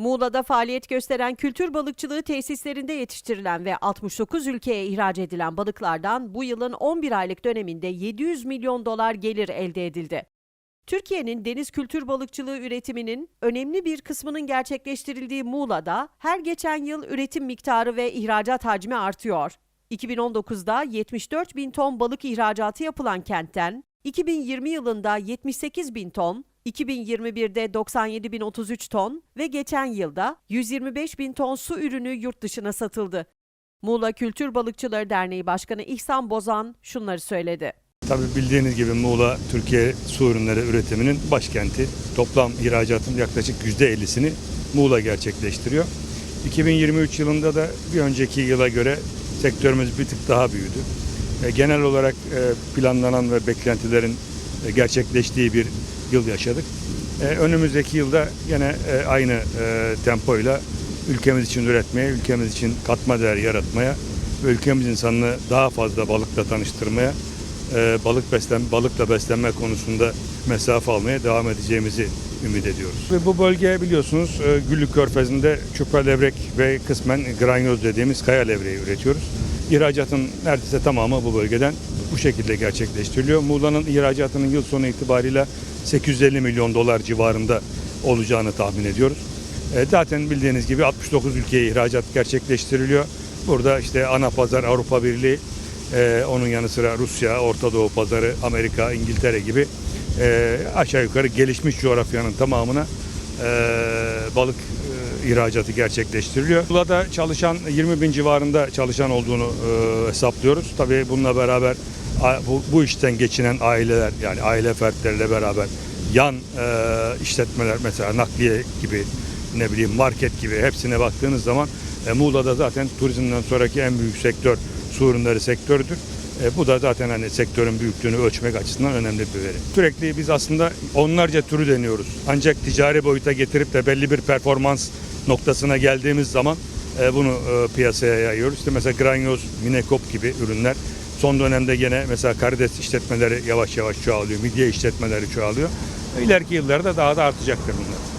Muğla'da faaliyet gösteren kültür balıkçılığı tesislerinde yetiştirilen ve 69 ülkeye ihraç edilen balıklardan bu yılın 11 aylık döneminde 700 milyon dolar gelir elde edildi. Türkiye'nin deniz kültür balıkçılığı üretiminin önemli bir kısmının gerçekleştirildiği Muğla'da her geçen yıl üretim miktarı ve ihracat hacmi artıyor. 2019'da 74 bin ton balık ihracatı yapılan kentten 2020 yılında 78 bin ton, 2021'de 97.033 ton ve geçen yılda 125 bin ton su ürünü yurt dışına satıldı. Muğla Kültür Balıkçıları Derneği Başkanı İhsan Bozan şunları söyledi. Tabii bildiğiniz gibi Muğla Türkiye su ürünleri üretiminin başkenti. Toplam ihracatın yaklaşık %50'sini Muğla gerçekleştiriyor. 2023 yılında da bir önceki yıla göre sektörümüz bir tık daha büyüdü. E, Genel olarak e, planlanan ve beklentilerin e, gerçekleştiği bir yıl yaşadık. E, Önümüzdeki yılda yine e, aynı e, tempoyla ülkemiz için üretmeye, ülkemiz için katma değer yaratmaya ülkemiz insanını daha fazla balıkla tanıştırmaya balık beslen balıkla beslenme konusunda mesafe almaya devam edeceğimizi ümit ediyoruz. Ve bu bölge biliyorsunuz Güllük Körfezi'nde çupra levrek ve kısmen granyoz dediğimiz kaya levreği üretiyoruz. İhracatın neredeyse tamamı bu bölgeden bu şekilde gerçekleştiriliyor. Muğla'nın ihracatının yıl sonu itibariyle 850 milyon dolar civarında olacağını tahmin ediyoruz. E, Zaten bildiğiniz gibi 69 ülkeye ihracat gerçekleştiriliyor. Burada işte ana pazar Avrupa Birliği, ee, onun yanı sıra Rusya, Orta Doğu pazarı, Amerika, İngiltere gibi e, aşağı yukarı gelişmiş coğrafyanın tamamına e, balık e, ihracatı gerçekleştiriliyor. Bula'da çalışan 20 bin civarında çalışan olduğunu e, hesaplıyoruz. Tabii bununla beraber bu, bu işten geçinen aileler yani aile fertleriyle beraber yan e, işletmeler mesela nakliye gibi ne bileyim market gibi hepsine baktığınız zaman e, Muğla'da zaten turizmden sonraki en büyük sektör su ürünleri sektörüdür. E, bu da zaten hani sektörün büyüklüğünü ölçmek açısından önemli bir veri. Sürekli biz aslında onlarca türü deniyoruz. Ancak ticari boyuta getirip de belli bir performans noktasına geldiğimiz zaman e, bunu e, piyasaya yayıyoruz. İşte mesela granyoz, minekop gibi ürünler. Son dönemde gene mesela karides işletmeleri yavaş yavaş çoğalıyor. Midye işletmeleri çoğalıyor. İleriki yıllarda daha da artacaktır bunlar.